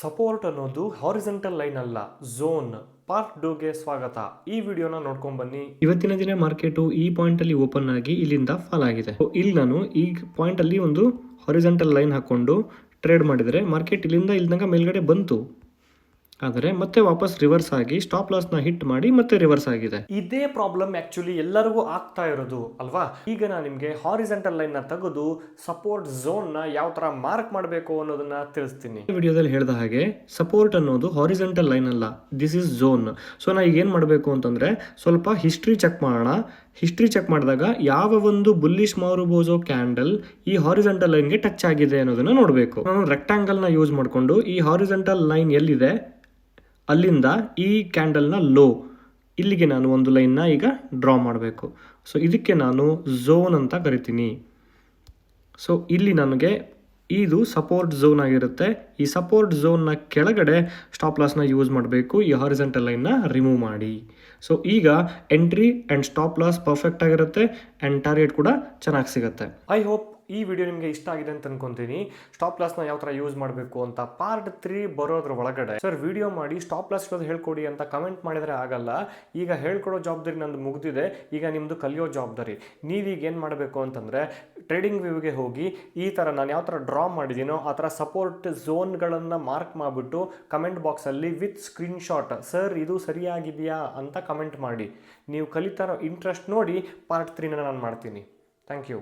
Support ಅನ್ನೋದು horizontal line ಅಲ್ಲ zone part ಡೂಗೆ ಸ್ವಾಗತ. ಈ ವಿಡಿಯೋನ ನೋಡ್ಕೊಂಡ್ ಬನ್ನಿ. ಇವತ್ತಿನ ದಿನ ಮಾರ್ಕೆಟು ಈ ಪಾಯಿಂಟ್ ಅಲ್ಲಿ ಓಪನ್ ಆಗಿ ಇಲ್ಲಿಂದ ಫಾಲ್ ಆಗಿದೆ. ಇಲ್ಲಿ ನಾನು ಈ ಪಾಯಿಂಟ್ ಅಲ್ಲಿ ಒಂದು ಹಾರಿಜೆಂಟಲ್ ಲೈನ್ ಹಾಕೊಂಡು ಟ್ರೇಡ್ ಮಾಡಿದರೆ ಮಾರ್ಕೆಟ್ ಇಲ್ಲಿಂದ ಇಲ್ಲಿಂದ ಮೇಲ್ಗಡೆ ಬಂತು. ಆದರೆ ಮತ್ತೆ ವಾಪಸ್ ರಿವರ್ಸ್ ಆಗಿ ಸ್ಟಾಪ್ ಲಾಸ್ನ ಹಿಟ್ ಮಾಡಿ ಮತ್ತೆ ರಿವರ್ಸ್ ಆಗಿದೆ. ಇದೇ ಪ್ರಾಬ್ಲಮ್ ಆಕ್ಚುಲಿ ಎಲ್ಲರಿಗೂ ಆಗ್ತಾ ಇರೋದು ಅಲ್ವಾ? ಈಗ ನಾನು ನಿಮಗೆ ಹಾರಿಸೆಂಟಲ್ ಲೈನ್ನ ತೆಗೆದು ಸಪೋರ್ಟ್ ಝೋನ್ನ ಯಾವ ತರ ಮಾರ್ಕ್ ಮಾಡಬೇಕು ಅನ್ನೋದನ್ನ ತಿಳಿಸ್ತೀನಿ. ಈ ವಿಡಿಯೋದಲ್ಲಿ ಹೇಳಿದ ಹಾಗೆ ಸಪೋರ್ಟ್ ಅನ್ನೋದು ಹಾರಿಜೆಂಟಲ್ ಲೈನ್ ಅಲ್ಲ ದಿಸ್ ಇಸ್ ಝೋನ್ ಸೊ ನಾ ಈಗ ಏನು ಮಾಡಬೇಕು ಅಂತಂದ್ರೆ ಸ್ವಲ್ಪ ಹಿಸ್ಟ್ರಿ ಚೆಕ್ ಮಾಡೋಣ. ಹಿಸ್ಟ್ರಿ ಚೆಕ್ ಮಾಡಿದಾಗ ಯಾವ ಒಂದು ಬುಲ್ಲಿಶ್ ಮಾರುಬೋಜೋ ಕ್ಯಾಂಡಲ್ ಈ ಹಾರಿಜೆಂಟಲ್ ಲೈನ್ಗೆ ಟಚ್ ಆಗಿದೆ ಅನ್ನೋದನ್ನ ನೋಡಬೇಕು. ನಾನು ರೆಕ್ಟಾಂಗಲ್ನ ಯೂಸ್ ಮಾಡಿಕೊಂಡು ಈ ಹಾರಿಜೆಂಟಲ್ ಲೈನ್ ಎಲ್ಲಿದೆ? ಅಲ್ಲಿಂದ ಈ ಕ್ಯಾಂಡಲ್ನ ಲೋ ಇಲ್ಲಿಗೆ ನಾನು ಒಂದು ಲೈನ್ನ ಈಗ ಡ್ರಾ ಮಾಡಬೇಕು. ಸೊ ಇದಕ್ಕೆ ನಾನು ಝೋನ್ ಅಂತ ಕರಿತೀನಿ. ಸೊ ಇಲ್ಲಿ ನನಗೆ ಇದು ಸಪೋರ್ಟ್ ಝೋನ್ ಆಗಿರುತ್ತೆ. ಈ ಸಪೋರ್ಟ್ ಝೋನ್ನ ಕೆಳಗಡೆ ಸ್ಟಾಪ್ ಲಾಸ್ನ ಯೂಸ್ ಮಾಡಬೇಕು. ಈ ಹಾರಿಸೆಂಟಲ್ ಲೈನ್ನ ರಿಮೂವ್ ಮಾಡಿ. ಸೊ ಈಗ entry and stop loss perfect ಆಗಿರುತ್ತೆ. ಆ್ಯಂಡ್ ಟಾರ್ಗೆಟ್ ಕೂಡ ಚೆನ್ನಾಗಿ ಸಿಗುತ್ತೆ. ಐ ಹೋಪ್ ಈ ವಿಡಿಯೋ ನಿಮಗೆ ಇಷ್ಟ ಆಗಿದೆ ಅಂತ ಅನ್ಕೊಂತೀನಿ. ಸ್ಟಾಪ್ ಲಾಸ್ನ ಯಾವ ಥರ ಯೂಸ್ ಮಾಡಬೇಕು ಅಂತ ಪಾರ್ಟ್ ತ್ರೀ ಬರೋದ್ರ ಒಳಗಡೆ. ಸರ್ ವಿಡಿಯೋ ಮಾಡಿ ಸ್ಟಾಪ್ ಲಾಸ್ ಇರೋದು ಹೇಳ್ಕೊಡಿ ಅಂತ ಕಮೆಂಟ್ ಮಾಡಿದರೆ ಆಗಲ್ಲ. ಈಗ ಹೇಳ್ಕೊಡೋ ಜವಾಬ್ದಾರಿ ನಂದು ಮುಗಿದಿದೆ. ಈಗ ನಿಮ್ಮದು ಕಲಿಯೋ ಜವಾಬ್ದಾರಿ. ನೀವೀಗ ಏನು ಮಾಡಬೇಕು ಅಂತಂದರೆ ಟ್ರೇಡಿಂಗ್ ವ್ಯೂಗೆ ಹೋಗಿ ಈ ಥರ ನಾನು ಯಾವ ಥರ ಡ್ರಾ ಮಾಡಿದ್ದೀನೋ ಆ ಥರ ಸಪೋರ್ಟ್ ಝೋನ್ಗಳನ್ನು ಮಾರ್ಕ್ ಮಾಡಿಬಿಟ್ಟು ಕಮೆಂಟ್ ಬಾಕ್ಸಲ್ಲಿ ವಿತ್ ಸ್ಕ್ರೀನ್ಶಾಟ್ ಸರ್ ಇದು ಸರಿಯಾಗಿದೆಯಾ? ಅಂತ ಕಮೆಂಟ್ ಮಾಡಿ. ನೀವು ಕಲಿತಾರೋ ಇಂಟ್ರೆಸ್ಟ್ ನೋಡಿ ಪಾರ್ಟ್ ತ್ರೀನ ನಾನು ಮಾಡ್ತೀನಿ. Thank you